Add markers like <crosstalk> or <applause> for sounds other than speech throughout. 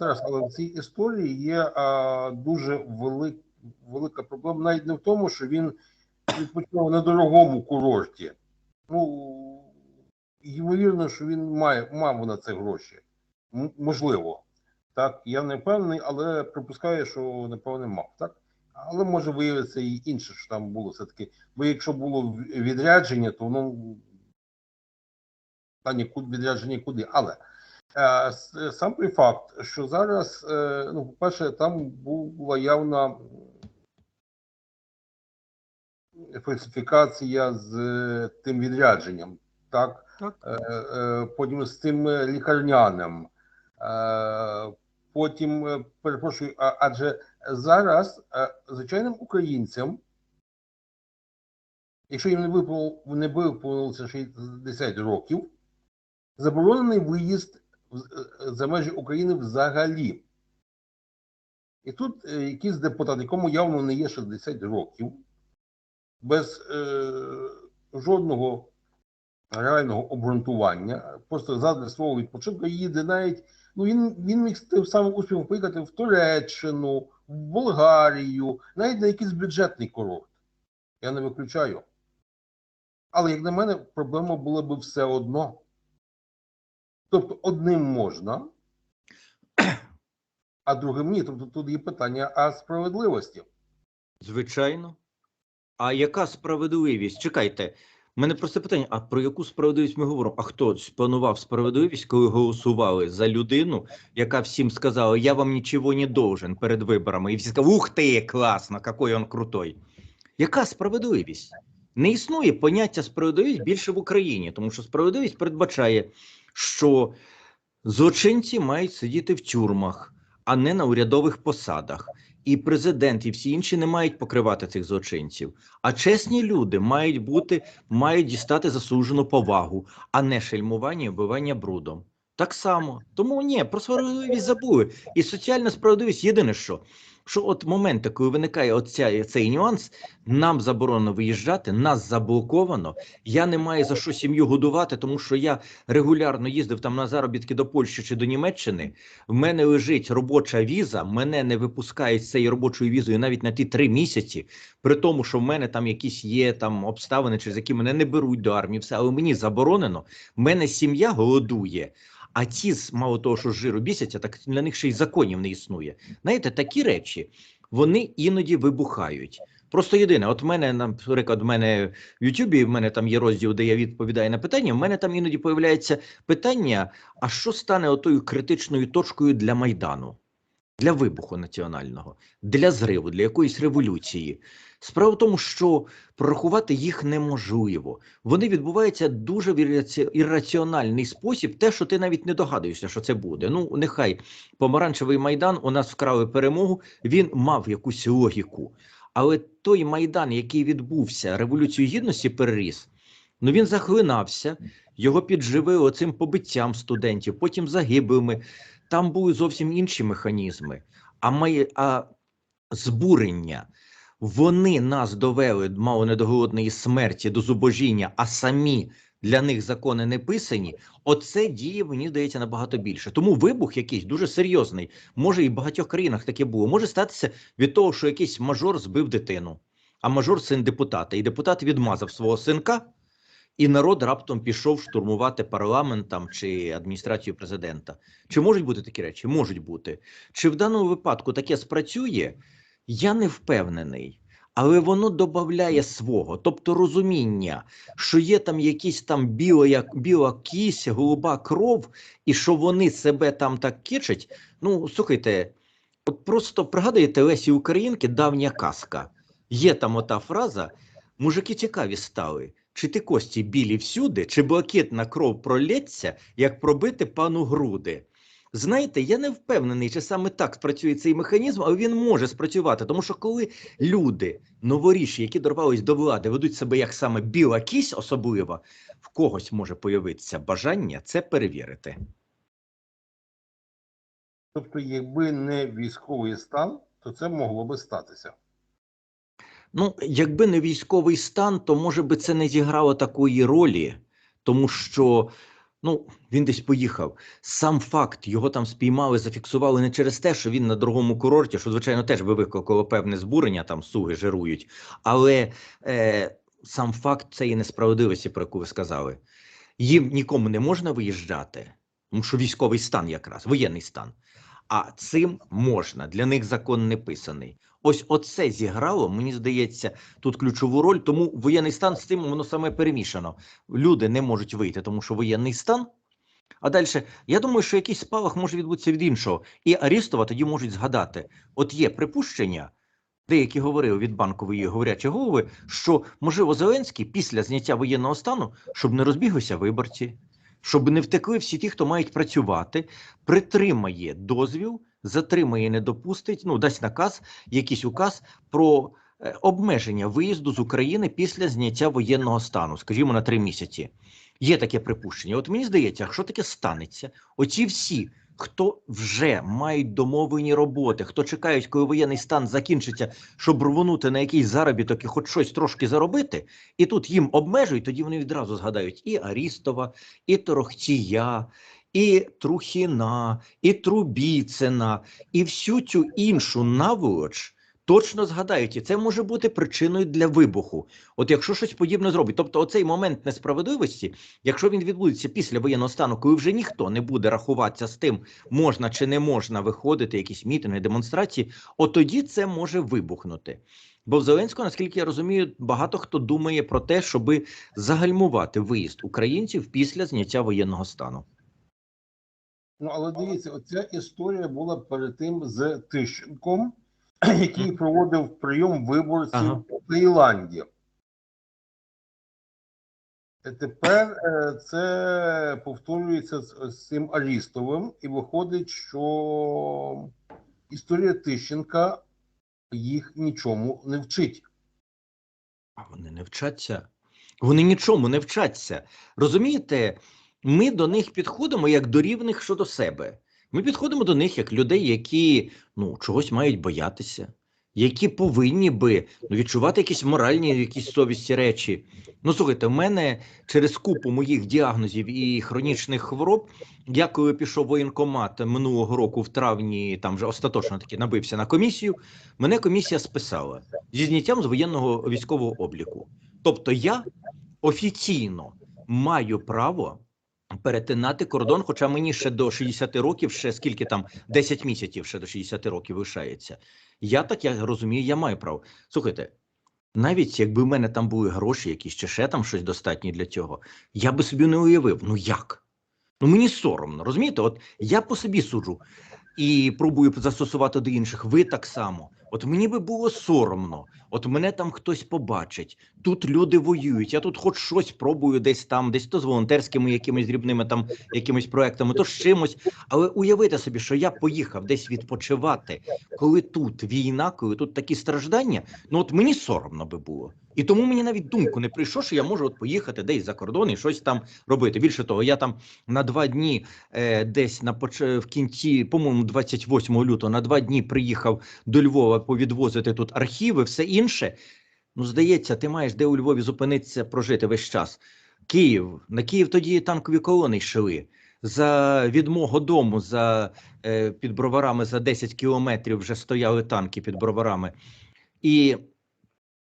Тарас, але в цій історії є а, дуже велик, велика проблема навіть не в тому, що він відпочивав на дорогому курорті. Ну, ймовірно, що він має, мав на це гроші. М- можливо. Так, я не впевнений, але припускаю, що напевне мав, так? Але може виявитися і інше, що там було все-таки. Бо якщо було відрядження, то воно та нікуди відрядження куди. Але сам той факт, що зараз, е, ну, по-перше, там була явна фальсифікація з е, тим відрядженням, так? Так. Е, е, потім з тим е, лікарняним. Е, потім, е, перепрошую, адже зараз е, звичайним українцям, якщо їм не виповнило, не виповнилося 60 років, заборонений виїзд е, за межі України взагалі. І тут е, якийсь депутат, якому явно не є 60 років, без е, жодного реального обґрунтування, просто задля свого відпочинку їде навіть. Ну він, він міг з тим самим успіхом поїхати в Туреччину, в Болгарію, навіть на якийсь бюджетний курорт. Я не виключаю. Але, як на мене, проблема була би все одно. Тобто, одним можна, а другим ні. Тобто тут є питання а справедливості. Звичайно. А яка справедливість? Чекайте, в мене просто питання: а про яку справедливість ми говоримо? А хто планував справедливість, коли голосували за людину, яка всім сказала, я вам нічого не должен перед виборами? І всі сказали, ух ти, класно, який він крутой. Яка справедливість? Не існує поняття справедливість більше в Україні, тому що справедливість передбачає, що злочинці мають сидіти в тюрмах, а не на урядових посадах. І президент, і всі інші не мають покривати цих злочинців. А чесні люди мають бути, мають дістати заслужену повагу, а не шельмування і вбивання брудом. Так само. Тому ні, про справедливість забули. І соціальна справедливість єдине що. Що от моменти, коли виникає оця, цей нюанс, нам заборонено виїжджати, нас заблоковано. Я не маю за що сім'ю годувати, тому що я регулярно їздив там на заробітки до Польщі чи до Німеччини. В мене лежить робоча віза, мене не випускають з цією робочою візою навіть на ті три місяці, при тому, що в мене там якісь є там обставини, через які мене не беруть до армії, все, але мені заборонено. Мене сім'я голодує. А ті, мало того, що з жиру бісяться, так для них ще й законів не існує. Знаєте, такі речі вони іноді вибухають. Просто єдине, от мене, наприклад, в мене в Ютубі, в мене там є розділ, де я відповідаю на питання. В мене там іноді появляється питання: а що стане отою критичною точкою для Майдану, для вибуху національного, для зриву, для якоїсь революції? Справа в тому, що прорахувати їх неможливо. Вони відбуваються дуже в ірраціональний спосіб, те, що ти навіть не догадуєшся, що це буде. Ну, нехай помаранчевий майдан у нас вкрали перемогу, він мав якусь логіку. Але той майдан, який відбувся, революцію гідності переріс, ну він захлинався, його підживили оцим побиттям студентів, потім загиблими. Там були зовсім інші механізми. А, май... а збурення. Вони нас довели мало не до голодної смерті, до зубожіння, а самі для них закони не писані. Оце діє, мені здається, набагато більше. Тому вибух якийсь дуже серйозний. Може, і в багатьох країнах таке було. Може статися від того, що якийсь мажор збив дитину, а мажор син депутата, і депутат відмазав свого синка, і народ раптом пішов штурмувати парламент чи адміністрацію президента. Чи можуть бути такі речі? Можуть бути. Чи в даному випадку таке спрацює? Я не впевнений. Але воно додає свого, тобто розуміння, що є там якісь там біла, біла кість, голуба кров, і що вони себе там так кичать. Ну, слухайте, от просто пригадуєте Лесі Українки, давня казка. Є там ота фраза: мужики цікаві стали. Чи ти кості білі всюди, чи блакитна кров пролється, як пробити пану груди? Знаєте, я не впевнений, чи саме так спрацює цей механізм, але він може спрацювати. Тому що коли люди новоріші, які дорвались до влади, ведуть себе як саме біла кість особливо, в когось може появитися бажання це перевірити. Тобто, якби не військовий стан, то це могло би статися. Ну, якби не військовий стан, то може би це не зіграло такої ролі, тому що Ну, він десь поїхав. Сам факт його там спіймали, зафіксували не через те, що він на дорогому курорті, що звичайно теж би викликало певне збурення, там суги жирують. Але е, сам факт цієї несправедливості, про яку ви сказали, їм нікому не можна виїжджати, тому що військовий стан якраз, воєнний стан. А цим можна. Для них закон не писаний. Ось оце зіграло, мені здається, тут ключову роль. Тому воєнний стан з цим воно саме перемішано. Люди не можуть вийти, тому що воєнний стан. А далі, я думаю, що якийсь спалах може відбутися від іншого. І Арістова тоді можуть згадати: от є припущення, деякі говорили від банкової говорячі голови, що можливо Зеленський після зняття воєнного стану, щоб не розбіглися виборці, щоб не втекли всі ті, хто мають працювати, притримає дозвіл, затримає, не допустить, ну дасть наказ, якийсь указ про е, обмеження виїзду з України після зняття воєнного стану, скажімо, на три місяці. Є таке припущення. От мені здається, якщо таке станеться, оці всі, хто вже мають домовлені роботи, хто чекають, коли воєнний стан закінчиться, щоб рвонути на якийсь заробіток і хоч щось трошки заробити, і тут їм обмежують, тоді вони відразу згадають і Арістова, і Торохтія, і Трухіна, і Трубіцина, і всю цю іншу наволоч точно згадають, і це може бути причиною для вибуху. От якщо щось подібне зробить, тобто оцей момент несправедливості, якщо він відбудеться після воєнного стану, коли вже ніхто не буде рахуватися з тим, можна чи не можна виходити, якісь мітинги, демонстрації, от тоді це може вибухнути. Бо в Зеленського, наскільки я розумію, багато хто думає про те, щоби загальмувати виїзд українців після зняття воєнного стану. Ну, але дивіться, оця історія була перед тим з Тищенком, <clears throat> який проводив прийом виборців Ага. у Таїланді. Е, Тепер е, це повторюється з, з цим Арістовим, і виходить, що історія Тищенка їх нічому не вчить. А вони не вчаться. Вони нічому не вчаться. Розумієте, ми до них підходимо як до рівних щодо себе. Ми підходимо до них як людей, які ну, чогось мають боятися, які повинні би ну, відчувати якісь моральні, якісь совісті речі. Ну, слухайте, в мене через купу моїх діагнозів і хронічних хвороб, я коли пішов воєнкомат минулого року в травні, там вже остаточно таки набився на комісію, мене комісія списала зі зняттям з воєнного військового обліку. Тобто я офіційно маю право перетинати кордон, хоча мені ще до 60 років, ще скільки там 10 місяців ще до 60 років лишається. Я так я розумію, я маю право. Слухайте, навіть якби в мене там були гроші, якісь чи ще там щось достатнє для цього, я би собі не уявив. Ну як? Ну мені соромно, розумієте? От я по собі суджу і пробую застосувати до інших. Ви так само. От мені би було соромно. От мене там хтось побачить. Тут люди воюють. Я тут хоч щось пробую десь там, десь то з волонтерськими якимись дрібними там якимись проектами, то з чимось. Але уявити собі, що я поїхав десь відпочивати, коли тут війна, коли тут такі страждання. Ну от мені соромно би було. І тому мені навіть думку не прийшло, що я можу от поїхати десь за кордон і щось там робити. Більше того, я там на два дні е, десь на поч... в кінці, по-моєму, 28 лютого на два дні приїхав до Львова повідвозити тут архіви, все інше. Ну, здається, ти маєш де у Львові зупинитися, прожити весь час. Київ. На Київ тоді танкові колони йшли. За від мого дому за е, під броварами за 10 кілометрів вже стояли танки під броварами. І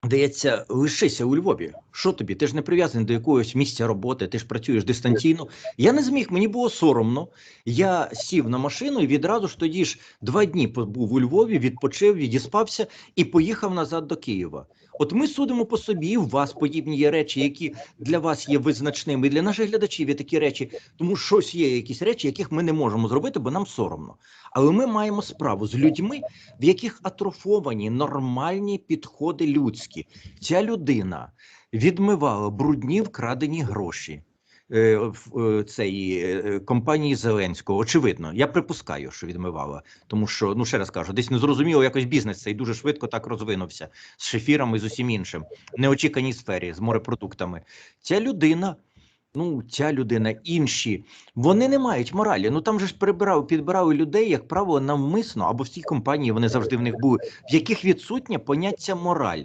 Дається, лишися у Львові. Що тобі? Ти ж не прив'язаний до якогось місця роботи, ти ж працюєш дистанційно. Я не зміг, мені було соромно. Я сів на машину і відразу ж тоді ж два дні побув у Львові, відпочив, відіспався і поїхав назад до Києва. От ми судимо по собі, і у вас подібні є речі, які для вас є визначними, і для наших глядачів є такі речі, тому щось є якісь речі, яких ми не можемо зробити, бо нам соромно. Але ми маємо справу з людьми, в яких атрофовані нормальні підходи людські. Ця людина відмивала брудні вкрадені гроші е, е, цей е, компанії Зеленського. Очевидно, я припускаю, що відмивала, тому що ну ще раз кажу, десь незрозуміло якось бізнес цей дуже швидко так розвинувся з шефірами, з усім іншим, в неочіканій сфері з морепродуктами. Ця людина. Ну, ця людина, інші, вони не мають моралі. Ну там же ж перебирали, підбирали людей, як правило, навмисно або в цій компанії вони завжди в них були, в яких відсутнє поняття мораль.